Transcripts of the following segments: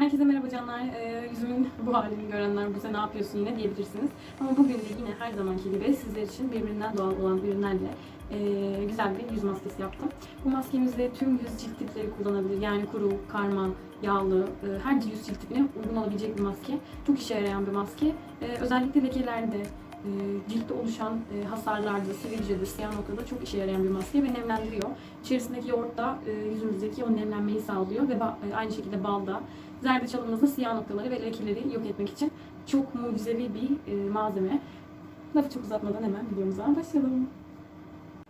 Herkese merhaba canlar. Ee, yüzümün bu halini görenler bize ne yapıyorsun yine diyebilirsiniz. Ama bugün de yine her zamanki gibi sizler için birbirinden doğal olan ürünlerle e, güzel bir yüz maskesi yaptım. Bu maskemizde tüm yüz cilt tipleri kullanabilir. Yani kuru, karma, yağlı, e, her yüz cilt tipine uygun olabilecek bir maske. Çok işe yarayan bir maske. E, özellikle lekelerde, e, ciltte oluşan e, hasarlarda, sivilcede, siyah noktada çok işe yarayan bir maske ve nemlendiriyor. İçerisindeki yoğurt da e, yüzümüzdeki o nemlenmeyi sağlıyor ve e, aynı şekilde balda zerdeçalımızda siyah noktaları ve lekeleri yok etmek için çok mucizevi bir e, malzeme. Lafı çok uzatmadan hemen videomuza başlayalım.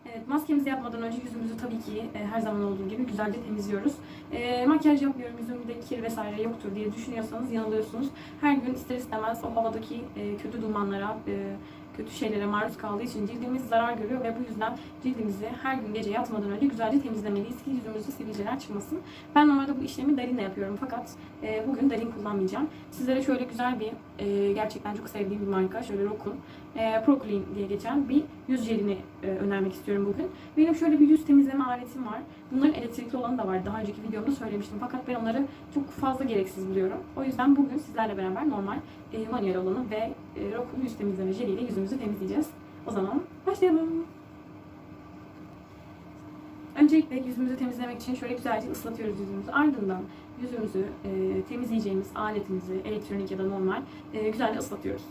Evet, maskemizi yapmadan önce yüzümüzü tabii ki e, her zaman olduğu gibi güzelce temizliyoruz. E, makyaj yapmıyorum, yüzümde kir vesaire yoktur diye düşünüyorsanız yanılıyorsunuz. Her gün ister istemez o havadaki e, kötü dumanlara, e, kötü şeylere maruz kaldığı için cildimiz zarar görüyor ve bu yüzden cildimizi her gün gece yatmadan önce güzelce temizlemeliyiz ki yüzümüzde sivilceler çıkmasın. Ben normalde bu işlemi Darin'le yapıyorum fakat e, bugün Darin kullanmayacağım. Sizlere şöyle güzel bir, e, gerçekten çok sevdiğim bir marka, şöyle Rokun, e, Pro Clean diye geçen bir yüz jelini e, önermek istiyorum bugün. Benim şöyle bir yüz temizleme aletim var. Bunların elektrikli olanı da var. Daha önceki videomda söylemiştim. Fakat ben onları çok fazla gereksiz buluyorum. O yüzden bugün sizlerle beraber normal e, manuel olanı ve e, Rokun yüz temizleme jeliyle yüzümüzü temizleyeceğiz. O zaman başlayalım. Öncelikle yüzümüzü temizlemek için şöyle güzelce ıslatıyoruz yüzümüzü. Ardından yüzümüzü e, temizleyeceğimiz aletimizi, elektronik ya da normal, e, güzelce ıslatıyoruz.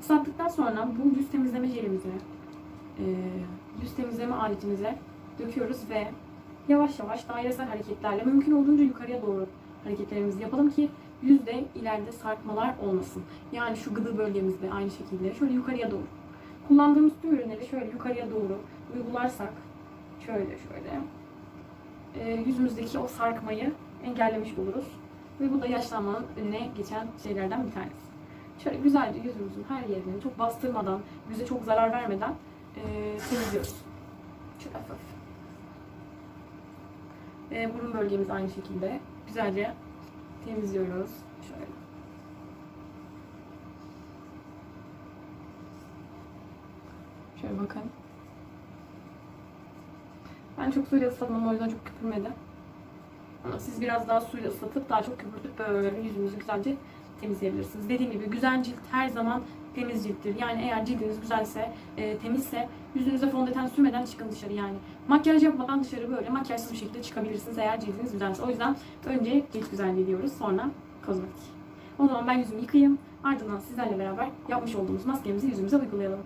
Islattıktan sonra bu yüz temizleme jelimizi e, yüz temizleme aletimize döküyoruz ve yavaş yavaş dairesel hareketlerle mümkün olduğunca yukarıya doğru hareketlerimizi yapalım ki yüzde ileride sarkmalar olmasın. Yani şu gıdı bölgemizde aynı şekilde şöyle yukarıya doğru. Kullandığımız tüm ürünleri şöyle yukarıya doğru uygularsak şöyle şöyle e, yüzümüzdeki o sarkmayı engellemiş oluruz. Ve bu da yaşlanmanın önüne geçen şeylerden bir tanesi. Şöyle güzelce yüzümüzün her yerini çok bastırmadan, yüze çok zarar vermeden e, temizliyoruz. Şöyle hafif. E, burun bölgemiz aynı şekilde güzelce temizliyoruz. Şöyle. Şöyle bakın. Ben çok suyla ıslatmam o yüzden çok köpürmedi. Ama siz biraz daha suyla ıslatıp daha çok köpürtüp böyle yüzünüzü güzelce temizleyebilirsiniz. Dediğim gibi güzel cilt her zaman temiz cilttir. Yani eğer cildiniz güzelse, e, temizse yüzünüze fondöten sürmeden çıkın dışarı yani. Makyaj yapmadan dışarı böyle makyajsız bir şekilde çıkabilirsiniz eğer cildiniz güzelse. O yüzden önce cilt güzelliği diyoruz sonra kozmetik. O zaman ben yüzümü yıkayayım. Ardından sizlerle beraber yapmış olduğumuz maskemizi yüzümüze uygulayalım.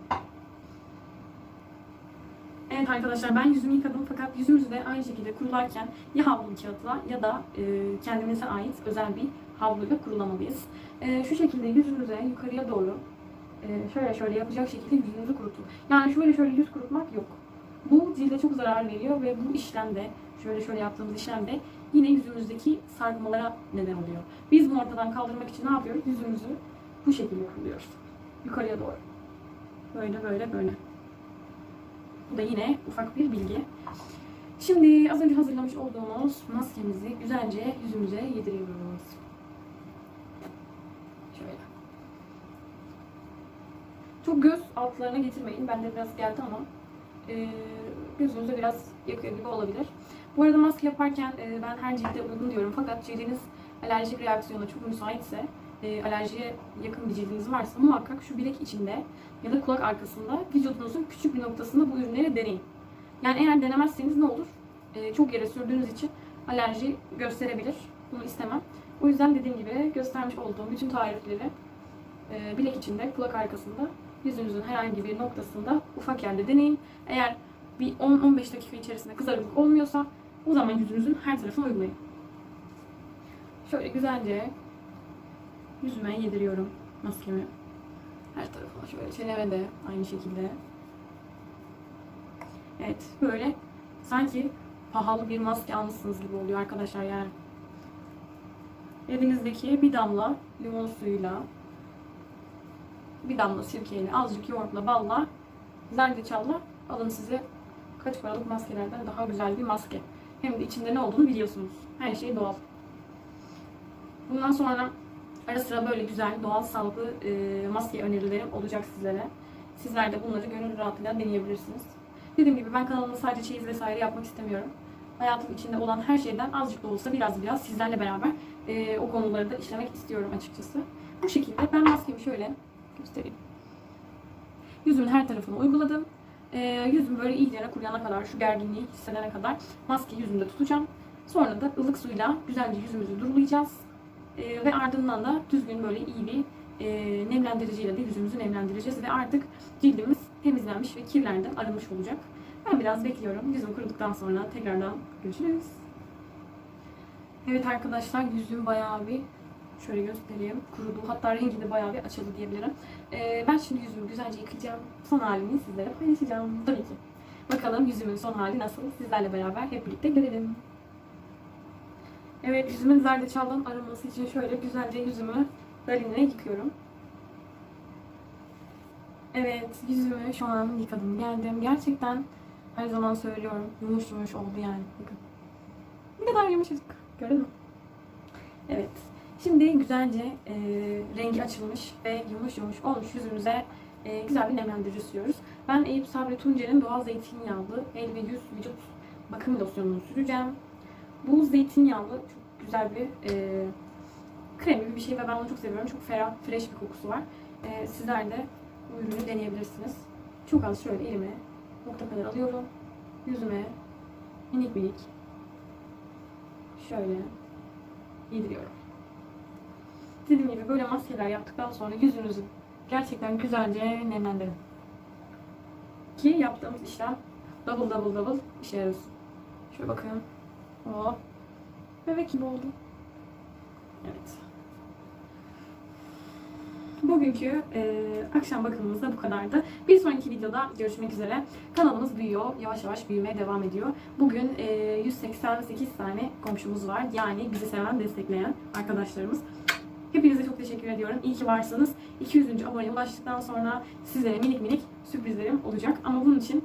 Evet arkadaşlar ben yüzümü yıkadım fakat yüzümüzü de aynı şekilde kurularken ya havlu kağıtla ya da e, kendimize ait özel bir havluyla kurulamalıyız. E, şu şekilde yüzümüze yukarıya doğru e, şöyle şöyle yapacak şekilde yüzünüzü kurutun. Yani şöyle şöyle yüz kurutmak yok. Bu cilde çok zarar veriyor ve bu işlemde şöyle şöyle yaptığımız işlemde yine yüzümüzdeki sarkmalara neden oluyor. Biz bunu ortadan kaldırmak için ne yapıyoruz? Yüzümüzü bu şekilde kuruluyoruz. Yukarıya doğru. Böyle böyle böyle. Bu da yine ufak bir bilgi. Şimdi az önce hazırlamış olduğumuz maskemizi güzelce yüzümüze yediriyoruz. Şöyle. Çok göz altlarına getirmeyin. Bende biraz geldi ama e, gözünüze biraz yakıyor gibi olabilir. Bu arada maske yaparken e, ben her cilde uygun diyorum. Fakat cildiniz alerjik reaksiyona çok müsaitse, e, alerjiye yakın bir cildiniz varsa muhakkak şu bilek içinde ya da kulak arkasında vücudunuzun küçük bir noktasında bu ürünleri deneyin. Yani eğer denemezseniz ne olur? E, çok yere sürdüğünüz için alerji gösterebilir. Bunu istemem. O yüzden dediğim gibi göstermiş olduğum bütün tarifleri e, bilek içinde, kulak arkasında, yüzünüzün herhangi bir noktasında ufak yerde deneyin. Eğer bir 10-15 dakika içerisinde kızarıklık olmuyorsa o zaman yüzünüzün her tarafına uygulayın. Şöyle güzelce yüzüme yediriyorum maskemi. Her tarafına şöyle çeneme de aynı şekilde. Evet böyle sanki pahalı bir maske almışsınız gibi oluyor arkadaşlar yani. Evinizdeki bir damla limon suyuyla bir damla sirkeyle, azıcık yoğurtla, balla, zerdeçalla alın size kaç paralık maskelerden daha güzel bir maske. Hem de içinde ne olduğunu biliyorsunuz. Her şey doğal. Bundan sonra ara sıra böyle güzel, doğal, sağlıklı e, maske önerilerim olacak sizlere. Sizler de bunları gönül rahatlığıyla deneyebilirsiniz. Dediğim gibi ben kanalımda sadece çeyiz vesaire yapmak istemiyorum. hayatım içinde olan her şeyden azıcık da olsa biraz biraz sizlerle beraber e, o konuları da işlemek istiyorum açıkçası. Bu şekilde ben maskemi şöyle göstereyim. Yüzümün her tarafını uyguladım. E, yüzüm böyle iyice kuruyana kadar, şu gerginliği hissedene kadar maskeyi yüzümde tutacağım. Sonra da ılık suyla güzelce yüzümüzü durulayacağız. E, ve ardından da düzgün böyle iyi bir e, nemlendiriciyle de yüzümüzü nemlendireceğiz ve artık cildimiz temizlenmiş ve kirlerden arınmış olacak. Ben biraz bekliyorum. Yüzüm kuruduktan sonra tekrardan görüşürüz. Evet arkadaşlar yüzüm bayağı bir şöyle göstereyim kurudu. Hatta rengi de bayağı bir açıldı diyebilirim. Ee, ben şimdi yüzümü güzelce yıkayacağım. Son halini sizlere paylaşacağım. Tabii ki. Bakalım yüzümün son hali nasıl? Sizlerle beraber hep birlikte görelim. Evet yüzümün zerdeçaldan arınması için şöyle güzelce yüzümü dalinle yıkıyorum. Evet yüzümü şu an yıkadım geldim. Gerçekten her zaman söylüyorum yumuş yumuş oldu yani. Bakın. Ne kadar yumuşacık. Gördün mü? Evet. Şimdi güzelce e, rengi açılmış ve yumuş yumuş olmuş yüzümüze e, güzel bir nemlendirici sürüyoruz. Ben Eyüp Sabri Tuncer'in doğal zeytinyağlı el ve yüz vücut bakım losyonunu süreceğim. Bu zeytinyağlı çok güzel bir e, krem gibi bir şey ve ben onu çok seviyorum. Çok ferah, fresh bir kokusu var. E, sizler de bu ürünü deneyebilirsiniz. Çok az şöyle elime nokta kadar alıyorum. Yüzüme minik minik şöyle yediriyorum. Dediğim gibi böyle maskeler yaptıktan sonra yüzünüzü gerçekten güzelce nemlendirin. Ki yaptığımız işlem double double double işe yarasın. Şöyle bakın. Oo. Bebek gibi oldu. Evet. Bugünkü e, akşam bakımımız da bu kadardı. Bir sonraki videoda görüşmek üzere. Kanalımız büyüyor. Yavaş yavaş büyümeye devam ediyor. Bugün e, 188 tane komşumuz var. Yani bizi seven, destekleyen arkadaşlarımız. Hepinize çok teşekkür ediyorum. İyi ki varsınız. 200. aboneye ulaştıktan sonra sizlere minik minik sürprizlerim olacak. Ama bunun için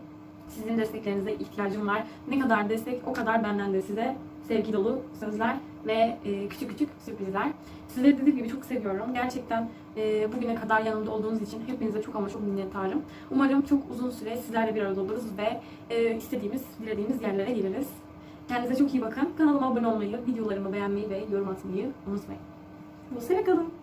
sizin desteklerinize ihtiyacım var. Ne kadar destek o kadar benden de size sevgi dolu sözler ve e, küçük küçük sürprizler. Sizleri dediğim gibi çok seviyorum. Gerçekten e, bugüne kadar yanımda olduğunuz için hepinize çok ama çok minnettarım. Umarım çok uzun süre sizlerle bir arada oluruz ve e, istediğimiz, dilediğimiz yerlere geliriz. Kendinize çok iyi bakın. Kanalıma abone olmayı, videolarımı beğenmeyi ve yorum atmayı unutmayın. Bu sene kalın.